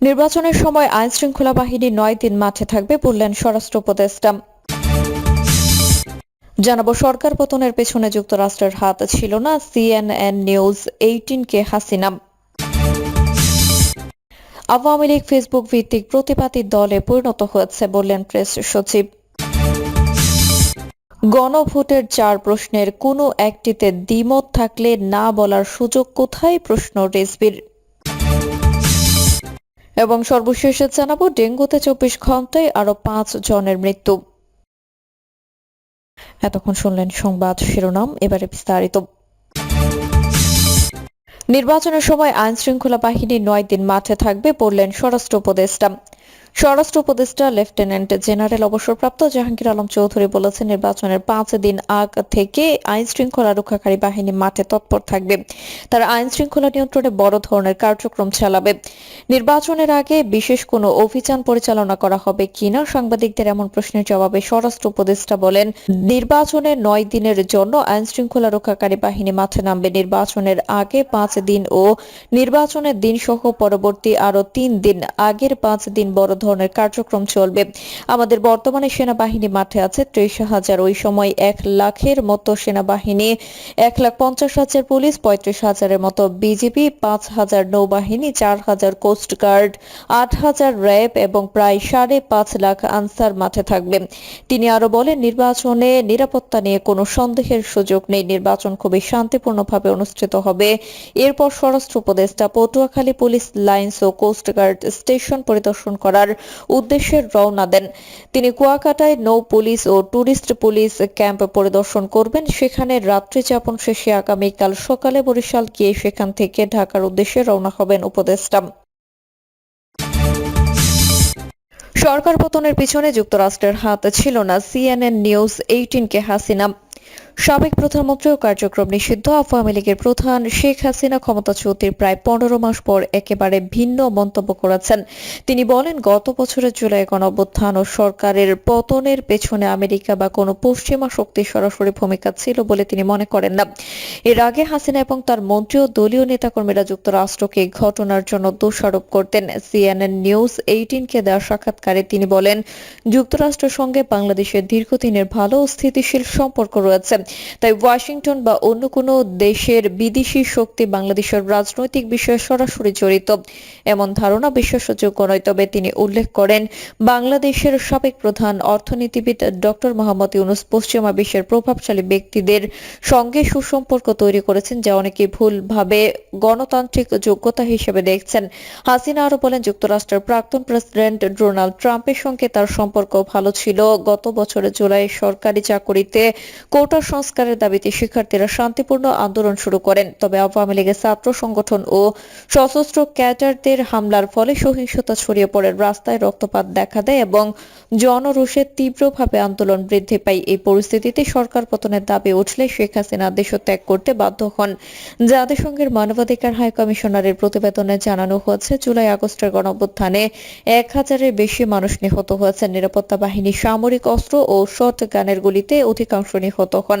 নির্বাচনের সময় আইন শৃঙ্খলা বাহিনী নয় দিন মাঠে থাকবে বললেন স্বরাষ্ট্র উপদেষ্টা। জানাব, সরকার পতনের পেছনে যুক্তরাষ্ট্রের হাত ছিল না, সিএনএন নিউজ এইটিন কে হাসিনা। আওয়ামী লীগ ফেসবুক ভিত্তিক প্রতিবাদী দলে পরিণত হয়েছে বললেন প্রেস সচিব। গণভোটের চার প্রশ্নের কোনো একটিতে দ্বিমত থাকলে না বলার সুযোগ কোথায়? প্রশ্ন রেজবির। এবং সর্বশেষে জানাব, ডেঙ্গুতে চব্বিশ ঘন্টায় আরও পাঁচ জনের মৃত্যু। এতক্ষণ শুনলেন সংবাদ শিরোনাম, এবারে বিস্তারিত। নির্বাচনের সময় আইন শৃঙ্খলা বাহিনী নয় দিন মাঠে থাকবে বললেন স্বরাষ্ট্র উপদেষ্টা। স্বরাষ্ট্র উপদেষ্টা, লেফটেন্যান্ট জেনারেল অবসরপ্রাপ্ত জাহাঙ্গীর আলম চৌধুরী বলেছেন, নির্বাচনের পাঁচ দিন আগ থেকে আইন শৃঙ্খলা রক্ষাকারী বাহিনী মাঠে তৎপর থাকবে। তারা আইন শৃঙ্খলা নিয়ন্ত্রণে বড় ধরনের কার্যক্রম চালাবে। নির্বাচনের আগে বিশেষ কোনো অভিযান পরিচালনা করা হবে কিনা, সাংবাদিকদের এমন প্রশ্নের জবাবে স্বরাষ্ট্র উপদেষ্টা বলেন, নির্বাচনে নয় দিনের জন্য আইন শৃঙ্খলা রক্ষাকারী বাহিনী মাঠে নামবে। নির্বাচনের আগে পাঁচ দিন ও নির্বাচনের দিন সহ পরবর্তী আরও তিন দিন, আগের পাঁচ দিন বড় ধরনের কার্যক্রম চলবে। আমাদের বর্তমানে সেনাবাহিনী মাঠে আছে ত্রিশ হাজার। ওই সময় এক লাখের মতো সেনাবাহিনী, এক লাখ পঞ্চাশ হাজার পুলিশ, পঁয়ত্রিশ হাজারের মতো বিজিবি, পাঁচ হাজার নৌবাহিনী, চার হাজার কোস্ট গার্ড, আট হাজার র্যাব এবং প্রায় সাড়ে পাঁচ লাখ আনসার মাঠে থাকবে। তিনি আরও বলেন, নির্বাচনে নিরাপত্তা নিয়ে কোনো সন্দেহের সুযোগ নেই। নির্বাচন খুবই শান্তিপূর্ণভাবে অনুষ্ঠিত হবে। এরপর স্বরাষ্ট্র উপদেষ্টা পটুয়াখালী পুলিশ লাইন্স ও কোস্টগার্ড স্টেশন পরিদর্শন করার উদ্দেশ্যে রওনা দেন। তিনি কুয়াকাটায় নৌ পুলিশ ও টুরিস্ট পুলিশ ক্যাম্প পরিদর্শন করবেন। সেখানে রাত্রি যাপন শেষে আগামীকাল সকালে বরিশাল গিয়ে সেখান থেকে ঢাকার উদ্দেশ্যে রওনা হবেন উপদেষ্টা। সরকার পতনের পিছনে যুক্তরাষ্ট্রের হাত ছিল না। সিএনএন নিউজ এইটিন কে হাসিনা। সাবেক প্রধানমন্ত্রী ও কার্যক্রম নিষিদ্ধ। আওয়ামী লীগের প্রধান শেখ হাসিনা ক্ষমতাচ্যুতির প্রায় পনেরো মাস পর একেবারে ভিন্ন মন্তব্য করেছেন। তিনি বলেন, গত বছরের জুলাই গণঅভ্যুত্থান ও সরকারের পতনের পেছনে আমেরিকা বা কোনো পশ্চিমা শক্তির সরাসরি ভূমিকা ছিল বলে তিনি মনে করেন না। এর আগে হাসিনা এবং তার মন্ত্রী ও দলীয় নেতাকর্মীরা যুক্তরাষ্ট্রকে ঘটনার জন্য দোষারোপ করতেন। সিএনএন নিউজ এইটিনকে দেওয়া সাক্ষাৎকারে তিনি বলেন, যুক্তরাষ্ট্রের সঙ্গে বাংলাদেশের দীর্ঘদিনের ভালো স্থিতিশীল সম্পর্ক রয়েছে। তাই ওয়াশিংটন বা অন্য কোনো দেশের বিদেশি শক্তি বাংলাদেশের রাজনৈতিক বিষয়ে সরাসরি জড়িত, এমন ধারণা বিশ্বাসযোগ্য নয়। তবে তিনি উল্লেখ করেন, বাংলাদেশের সাবেক প্রধান অর্থনীতিবিদ ডক্টর মোহাম্মদ ইউনুস পশ্চিমা বিশ্বের প্রভাবশালী ব্যক্তিদের সঙ্গে সুসম্পর্ক তৈরি করেছেন, যা অনেকে ভুলভাবে গণতান্ত্রিক যোগ্যতা হিসেবে দেখছেন। হাসিনা আরও বলেন, যুক্তরাষ্ট্রের প্রাক্তন প্রেসিডেন্ট ডোনাল্ড ট্রাম্পের সঙ্গে তার সম্পর্ক ভালো ছিল। গত বছরের জুলাই সরকারি চাকরিতে কোটা সংস্কারের দাবিতে শিক্ষার্থীরা শান্তিপূর্ণ আন্দোলন শুরু করেন। তবে আওয়ামী লীগের ছাত্র সংগঠন ও সশস্ত্র ক্যাডারদের হামলার ফলে সহিংসতা ছড়িয়ে পড়ে। রাস্তায় রক্তপাত দেখা দেয় এবং জনরোষে তীব্রভাবে আন্দোলন বৃদ্ধি পায়। এই পরিস্থিতিতে সরকার পতনের দাবি উঠলে শেখ হাসিনা দেশ ত্যাগ করতে বাধ্য হন। জাতিসংঘের মানবাধিকার হাই কমিশনারের প্রতিবেদনে জানানো হয়েছে, জুলাই আগস্টের গণঅভ্যুত্থানে এক হাজারের বেশি মানুষ নিহত হয়েছেন। নিরাপত্তা বাহিনী সামরিক অস্ত্র ও শট গানের গুলিতে অধিকাংশ নিহত হন।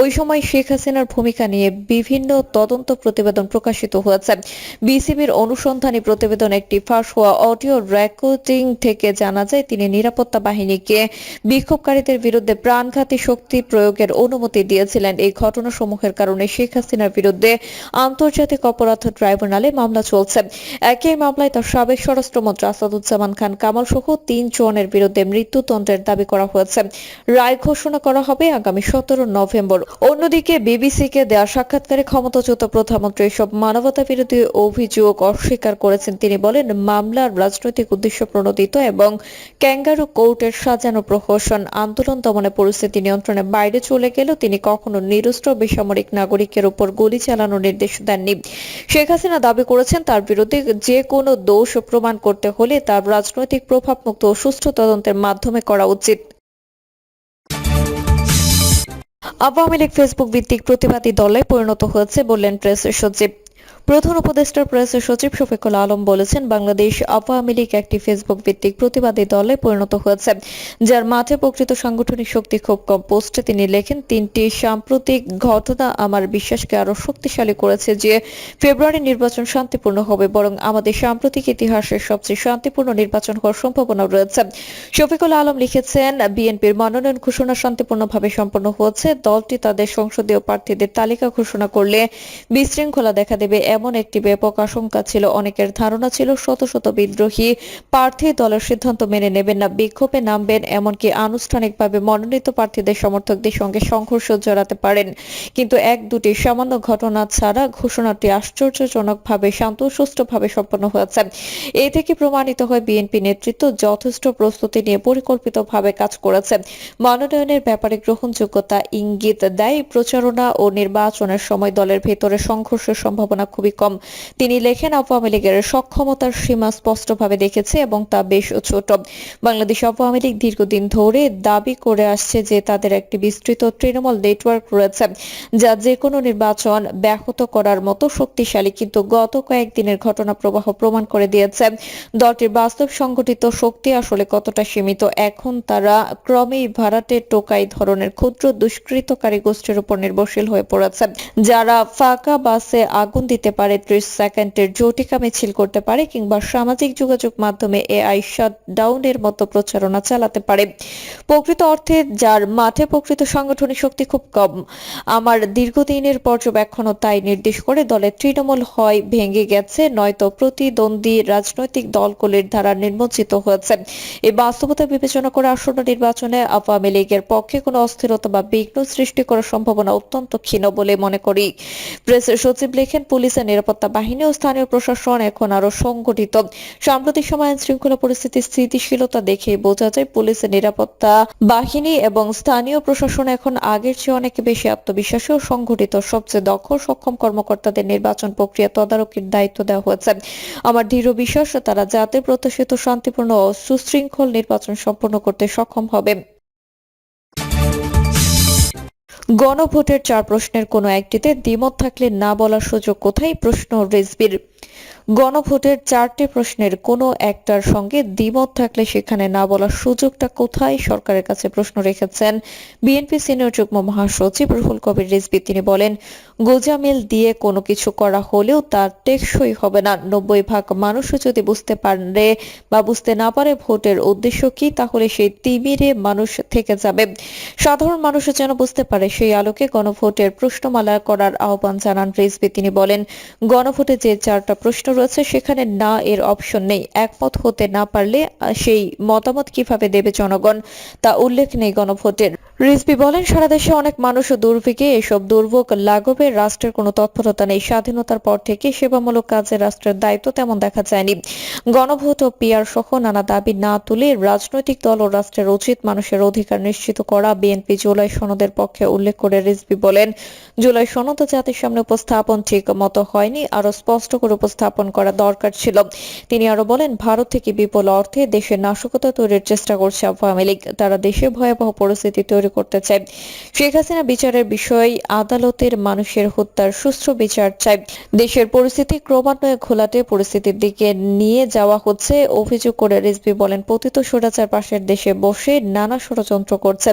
ওই সময় শেখ হাসিনার ভূমিকা নিয়ে বিভিন্ন তদন্ত প্রতিবেদন প্রকাশিত হয়েছে। বিসিবির অনুসন্ধানী প্রতিবেদন একটি ফাঁস হওয়া অডিও রেকর্ডিং থেকে জানা যায়, তিনি নিরাপত্তা বাহিনীকে বিক্ষোভকারীদের বিরুদ্ধে প্রাণঘাতী শক্তি প্রয়োগের অনুমতি দিয়েছিলেন। এই ঘটনাসমূহের কারণে শেখ হাসিনার বিরুদ্ধে আন্তর্জাতিক অপরাধ ট্রাইব্যুনালে মামলা চলছে। একই মামলায় তার সাবেক স্বরাষ্ট্রমন্ত্রী আসাদুজ্জামান খান কামাল সহ তিন জনের বিরুদ্ধে মৃত্যুদণ্ডের দাবি করা হয়েছে। রায় ঘোষণা করা হবে আগামী সতেরো নভেম্বর। অন্যদিকে বিবিসিকে দেওয়া সাক্ষাৎকারে ক্ষমতাচ্যুত প্রধানমন্ত্রী এসব মানবতা বিরোধী অভিযোগ অস্বীকার করেছেন। তিনি বলেন, মামলার রাজনৈতিক উদ্দেশ্য প্রণোদিত এবং ক্যাঙ্গারু কোর্টের সাজানো প্রহসন আন্দোলন দমনে পরিস্থিতি নিয়ন্ত্রণের বাইরে চলে গেলেও তিনি কখনো নিরস্ত্র বেসামরিক নাগরিকের উপর গুলি চালানোর নির্দেশ দেননি। শেখ হাসিনা দাবি করেছেন, তার বিরুদ্ধে যে কোনো দোষ প্রমাণ করতে হলে তার রাজনৈতিক প্রভাবমুক্ত ও সুষ্ঠু তদন্তের মাধ্যমে করা উচিত। আওয়ামী লীগ ফেসবুক ভিত্তিক প্রতিবাদী দলে পরিণত হয়েছে বললেন প্রেস সচিব। প্রধান উপদেষ্টার প্রেস সচিব শফিকুল আলম বলেছেন, বাংলাদেশ আওয়ামী লীগ একটি ফেসবুক ভিত্তিক প্রতিবাদী দলে পরিণত হয়েছে, যার মাঠে প্রকৃত সাংগঠনিক শক্তি খুব কম। পোস্টে তিনি লেখেন, তিনটি সাম্প্রতিক ঘটনা আমার বিশ্বাসকে আরও শক্তিশালী করেছে যে ফেব্রুয়ারি নির্বাচন শান্তিপূর্ণ হবে, বরং আমাদের সাম্প্রতিক ইতিহাসের সবচেয়ে শান্তিপূর্ণ নির্বাচন হওয়ার সম্ভাবনা রয়েছে। শফিকুল আলম লিখেছেন, বিএনপির মনোনয়ন ঘোষণা শান্তিপূর্ণভাবে সম্পন্ন হয়েছে, দলটি তাদের সংসদীয় প্রার্থীদের তালিকা ঘোষণা করলে বিশৃঙ্খলা দেখা দেবে এমন একটি ব্যাপক আশঙ্কা ছিল। অনেকের ধারণা ছিল শত শত বিদ্রোহী প্রার্থী দলের সিদ্ধান্ত মেনে নেবেন না, বিক্ষোভে নামবেন, এমনকি আনুষ্ঠানিকভাবে মনোনীত প্রার্থীদের সমর্থকদের সঙ্গে সংঘর্ষ জড়াতে পারেন। কিন্তু এক দুটি সামান্য ঘটনা ছাড়া ঘোষণাটি আশ্চর্যজনকভাবে শান্ত সুষ্ঠুভাবে সম্পন্ন হয়েছে। এ থেকে প্রমাণিত হয় বিএনপি নেতৃত্ব যথেষ্ট প্রস্তুতি নিয়ে পরিকল্পিতভাবে কাজ করেছে। মনোনয়নের ব্যাপারে গ্রহণযোগ্যতা ইঙ্গিত দেয় প্রচারণা ও নির্বাচনের সময় দলের ভেতরে সংঘর্ষের সম্ভাবনা খুবই কম। তিনি লেখেন, আওয়ামী লীগের সক্ষমতার সীমা স্পষ্টভাবে দেখেছে এবং তা বেশ ছোট। বাংলাদেশ আওয়ামী লীগ দীর্ঘদিন ধরে দাবি করে আসছে যে তাদের একটি বিস্তৃত তৃণমূল নেটওয়ার্ক রয়েছে, যা যে কোনো নির্বাচন ব্যাহত করার মতো শক্তিশালী কিন্তু গত কয়েকদিনের ঘটনা প্রবাহ প্রমাণ করে দিয়েছে। দলটির বাস্তব সংগঠিত শক্তি আসলে কতটা সীমিত, এখন তারা ক্রমেই ভাড়াটে টোকাই ধরনের ক্ষুদ্র দুষ্কৃতকারী গোষ্ঠীর উপর নির্ভরশীল হয়ে পড়েছে, যারা ফাঁকা বাসে আগুন দিতে পারে ত্রিশ সেকেন্ডের জটিকা মিছিল করতে পারে কিংবা সামাজিক যোগাযোগ মাধ্যমে এআই শাটডাউনের মতো প্রচারণা চালাতে পারে। প্রকৃত অর্থে যার মাঠে প্রকৃত সাংগঠনিক শক্তি খুব কম। আমার দীর্ঘদিনের পর্যবেক্ষণও তাই নির্দেশ করে দলের তৃণমূল হয় ভেঙে গেছে, নয়তো প্রতিদ্বন্দ্বী রাজনৈতিক দলগুলির দ্বারা নির্বাচিত হয়েছে। এই বাস্তবতা বিবেচনা করে আসন্ন নির্বাচনে আওয়ামী লীগের পক্ষে কোনো অস্থিরতা বা বিঘ্ন সৃষ্টি করার সম্ভাবনা অত্যন্ত ক্ষীণ বলে মনে করি। প্রেস সচিব লেখেন, পুলিশের নিরাপত্তা বাহিনী ও স্থানীয় প্রশাসন এখন আরও সংগঠিত। সাম্প্রতিক সময়ে আইন শৃঙ্খলা স্থিতিশীলতা দেখে বোঝা যায় পুলিশের নিরাপত্তা বাহিনী এবং স্থানীয় প্রশাসন এখন আগের চেয়ে অনেক বেশি আত্মবিশ্বাসী ও সংগঠিত। সবচেয়ে দক্ষ, সক্ষম কর্মকর্তাদের নির্বাচন প্রক্রিয়া তদারকির দায়িত্ব দেওয়া হয়েছে। আমার দৃঢ় বিশ্বাস, তারা জাতির প্রত্যাশিত, শান্তিপূর্ণ ও সুশৃঙ্খল নির্বাচন সম্পন্ন করতে সক্ষম হবে। গণভোটের চার প্রশ্নের কোনো একটিতে দ্বিমত থাকলে না বলার সুযোগ কোথায়? প্রশ্ন রিজবির। গণভোটের চারটি প্রশ্নের কোনো একটার সঙ্গে দ্বিমত থাকলে সেখানে না বলার সুযোগটা কোথায়? সরকারের কাছে প্রশ্ন রেখেছেন বিএনপি সিনিয়র যুগ্ম মহাসচিব রুহুল কবির রিজভী। তিনি বলেন, গোজামিল দিয়ে কোনো কিছু করা হলেও তার টেকসই হবে না। নব্বই ভাগ মানুষও যদি বুঝতে পারে বা বুঝতে না পারে ভোটের উদ্দেশ্য কি, তাহলে সেই তিমিরে মানুষ থেকে যাবে। সাধারণ মানুষও যেন বুঝতে পারে সেই আলোকে গণভোটের প্রশ্নমালা করার আহ্বান জানান রিজভী। তিনি বলেন, গণভোটে যে চারটা প্রশ্ন রয়েছে, সেখানে না এর অপশন নেই। একমত হতে না পারলে সেই মতামত কীভাবে দেবে জনগণ? তা উল্লেখ নেই গণভোটের। রিজভী বলেন, সারা দেশে অনেক মানুষ দুর্ভিগে এসব দুর্ভোগ লাঘবে। রাষ্ট্রের কোনো তৎপরতা নেই। স্বাধীনতার পর থেকে সেবামূলক কাজে রাষ্ট্রের দায়িত্ব তেমন দেখা যায়নি। গণভোট ও পিয়ার সহ নানা দাবি না তুলে রাজনৈতিক দল ও রাষ্ট্রের উচিত মানুষের অধিকার নিশ্চিত করা বিএনপি জুলাই সনদের পক্ষে উল্লেখ করে রিজভী বলেন, জুলাই সনদ জাতির সামনে উপস্থাপন ঠিক মতো হয়নি। আরও স্পষ্ট করে উপস্থাপন করা দরকার ছিল। তিনি আরও বলেন, ভারত থেকে বিপুল অর্থে দেশের নাশকতা তৈরির চেষ্টা করছে আওয়ামী লীগ। তারা দেশে ভয়াবহ পরিস্থিতি তৈরি করতে চায়। শেখ হাসিনা বিচারের বিষয়, আদালতের মানুষের হত্যার সুষ্ঠু বিচার চায়। দেশের পরিস্থিতি ক্রমান্বয়ে ঘোলাটে পরিস্থিতির দিকে নিয়ে যাওয়া হচ্ছে, অভিযোগ করে রিজভী বলেন, পতিত স্বৈরাচার পাশের দেশে বসে নানা ষড়যন্ত্র করছে।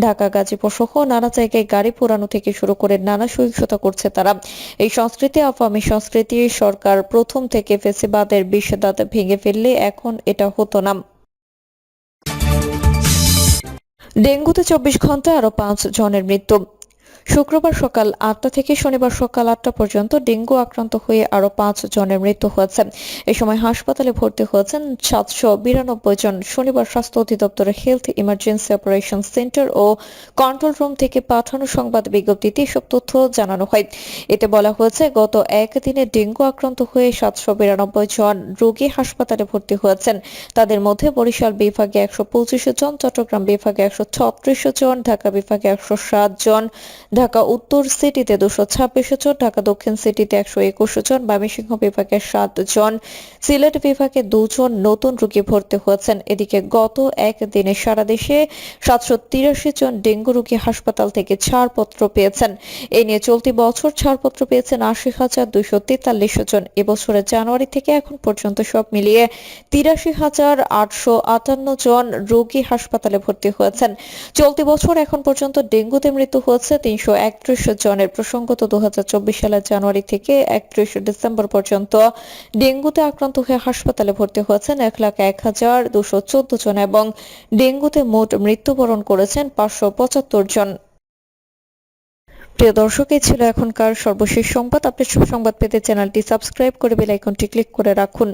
ঢাকা, গাজীপুর সহ নানা জায়গায় গাড়ি পোড়ানো থেকে শুরু করে নানা সহিংসতা করছে তারা। এই সংস্কৃতি, আওয়ামী সংস্কৃতি সরকার প্রথম থেকে ফেসিবাদের বিষদাত ভেঙে ফেললে এখন এটা হতো না। ডেঙ্গুতে চব্বিশ ঘণ্টা আরও পাঁচ জনের মৃত্যু। শুক্রবার সকাল আটটা থেকে শনিবার সকাল আটটা পর্যন্ত ডেঙ্গু আক্রান্ত হয়ে আরও পাঁচ জনের মৃত্যু হয়েছে। এ সময় হাসপাতালে ভর্তি হয়েছেন সাতশো বিরানব্বই জন। শনিবার স্বাস্থ্য অধিদপ্তরের হেলথ ইমার্জেন্সি অপারেশন সেন্টার ও কন্ট্রোল রুম থেকে পাঠানো সংবাদ বিজ্ঞপ্তিতে এসব তথ্য জানানো হয়। এতে বলা হয়েছে, গত একদিনে ডেঙ্গু আক্রান্ত হয়ে সাতশো বিরানব্বই জন রোগী হাসপাতালে ভর্তি হয়েছেন। তাদের মধ্যে বরিশাল বিভাগে একশো পঁচিশ জন, চট্টগ্রাম বিভাগে একশো ছত্রিশ জন, ঢাকা বিভাগে একশো সাত জন ঢাকা উত্তর সিটিতে দুশো ছাব্বিশ জন, ঢাকা দক্ষিণ সিটিতে একশো একুশ জন ময়মনসিংহ বিভাগে সাত জন, সিলেট বিভাগে দুজন নতুন রোগী ভর্তি হয়েছেন। এদিকে গত একদিনে সারা দেশে সাতশো তিরাশি জন ডেঙ্গু রোগী হাসপাতাল থেকে ছাড়পত্র পেয়েছেন। এ নিয়ে চলতি বছর ছাড়পত্র পেয়েছেন আশি হাজার দুইশো তেতাল্লিশ জন। এবছরের জানুয়ারি থেকে এখন পর্যন্ত সব মিলিয়ে তিরাশি হাজার আটশো আটান্ন জন রোগী হাসপাতালে ভর্তি হয়েছেন। চলতি বছর এখন পর্যন্ত ডেঙ্গুতে মৃত্যু হয়েছে তিনশো একত্রিশ জনের প্রসঙ্গত দু সালের জানুয়ারি থেকে একত্রিশ ডিসেম্বর পর্যন্ত ডেঙ্গুতে আক্রান্ত হয়ে হাসপাতালে ভর্তি হয়েছেন এক লাখ এক হাজার দুশো চোদ্দ জন এবং ডেঙ্গুতে মোট মৃত্যুবরণ করেছেন পাঁচশো পঁচাত্তর জন। প্রিয় দর্শক, এই ছিল এখনকার সর্বশেষ সংবাদ। আপনি সব সংবাদ পেতে চ্যানেলটি সাবস্ক্রাইব করে বেল আইকনটি ক্লিক করে রাখুন।